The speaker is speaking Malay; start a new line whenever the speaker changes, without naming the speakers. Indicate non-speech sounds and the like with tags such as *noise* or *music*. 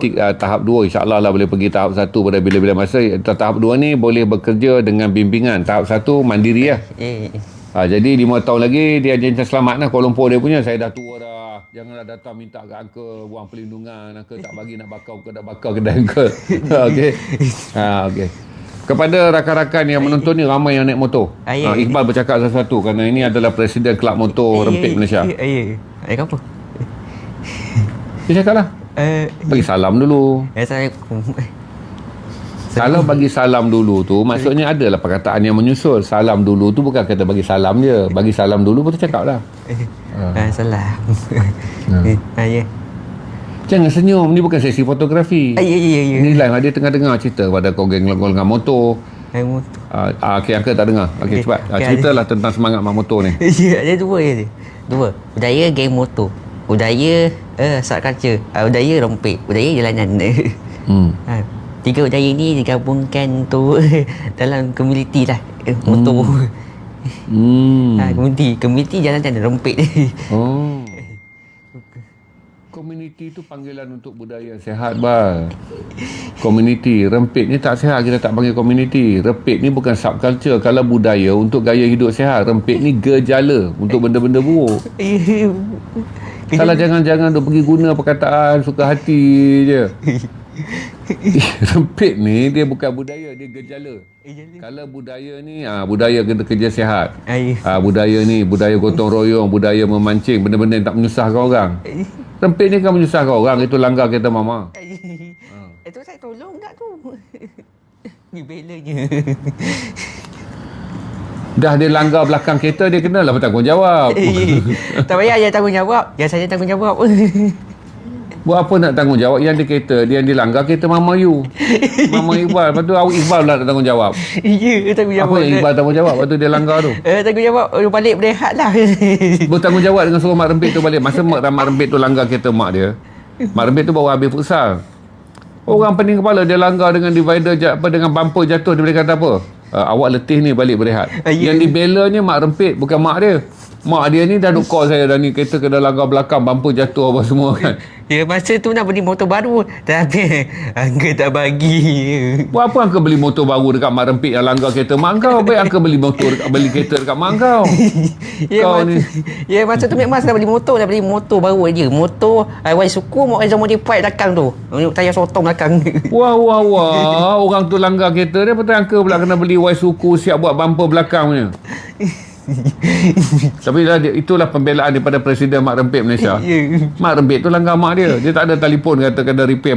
uh, tahap 2 insyaAllah lah boleh pergi tahap 1 pada bila-bila masa. Tahap 2 ni boleh bekerja dengan bimbingan. Tahap 1 mandiri lah.
Eh,
ha, jadi 5 tahun lagi dia janji selamat lah. Kuala Lumpur dia punya saya dah tua dah. Janganlah datang minta kat uncle wang perlindungan uncle tak bagi nak bakar ke dah bakar kedai uncle okey. Ha, okey. Kepada rakan-rakan yang menonton ni ramai yang naik motor.
Ah,
ha, Iqbal bercakap sesuatu kerana ini adalah presiden kelab motor rempit Malaysia.
eh, eh, apa?
dia cakap lah
Eh,
bagi salam dulu
Assalamualaikum.
Kalau bagi salam dulu tu Maksudnya adalah perkataan yang menyusul Salam dulu tu bukan kata bagi salam je Bagi salam dulu betul cakap lah
Ah, salam.
Ha.
Eh, ah, *laughs* ya.
Jangan senyum Ni bukan sesi fotografi
Ah, ya, ya, ya.
Ni live dia tengah dengar cerita Pada kau geng-geng motor
Eh, motor.
Ah, uh, okay, Uncle tak dengar Okay,
Okey,
cepat uh,
okey,
Ceritalah tentang semangat mak motor ni *laughs*
Ya, ada dua je. Dua. Budaya geng motor. Budaya eh subculture. Uh, budaya rompek. Budaya jalanan. *laughs*
hmm.
ha. Tiga budaya ni digabungkan tu *laughs* dalam komuniti lah. Eh, motor. *laughs*
Hmm.
Ha, komuniti. Komuniti jalanan rompek.
Oh Komuniti tu panggilan untuk budaya yang sehat bal. Komuniti rempit ni tak sehat kita tak panggil komuniti. Rempit ni bukan subculture kalau budaya untuk gaya hidup sehat. Rempit ni gejala untuk benda-benda buruk. Kalau *laughs* jangan-jangan duk pergi guna perkataan suka hati je. *laughs* rempit ni dia bukan budaya, dia gejala. Kalau budaya ni ah budaya kerja, kerja sehat.
Ay.
Ah budaya ni budaya gotong royong, budaya memancing, benda-benda yang tak menyusahkan orang. Rempit ni kan menyusahkan orang, itu langgar kereta mama.
Itu saya tolong tak tu. *laughs* Ni belanya.
Dah dia langgar belakang kereta dia kenalah bertanggungjawab.
Eh, tak payah yang tanggungjawab. Yang saya tanggungjawab. *laughs*
Buat apa nak tanggungjawab yang di kereta, dia yang dilanggar kereta mama you. Mama Iqbal, lepas tu awak Iqbal pula nak tanggungjawab.
Ya, tanggungjawab.
Apa yang Iqbal tanggungjawab lepas tu dia langgar tu?
Eh, tanggungjawab balik berehat lah. *laughs*
Bertanggungjawab dengan suruh mak rempit tu balik. Masa mak, mak rempit tu langgar kereta mak dia. Mak rempit tu bawa habis futsal. Orang pening kepala dia langgar dengan divider apa dengan bumper jatuh dia boleh kata apa? Uh, awak letih ni balik berehat.
Ah, ya.
Yang dibelanya mak rempit bukan mak dia. Mak dia ni dah duk call saya dah ni kereta kena langgar belakang bumper jatuh apa semua kan. *laughs*
Ya, masa tu nak beli motor baru. Tapi, Angga tak bagi.
Buat apa angka beli motor baru dekat mak rempit yang langgar kereta mak kau? Baik angka beli motor dekat, beli kereta dekat mak kau. *laughs*
ya,
Kau
masa,
ni.
ya, masa tu memang dah beli motor. Dah beli motor baru je. Motor Iwan Suku, mau Aiza Modify belakang tu. Tayar sotong belakang. *laughs*
Wah wah wah Orang tu langgar kereta dia Betul angka pula kena beli Y suku Siap buat bumper belakang punya *laughs* Tapi dia- itulah pembelaan daripada Presiden Mak Rempit Malaysia
Ya.
Mak Rempit tu langgar mak dia Dia tak ada telefon kata kena repair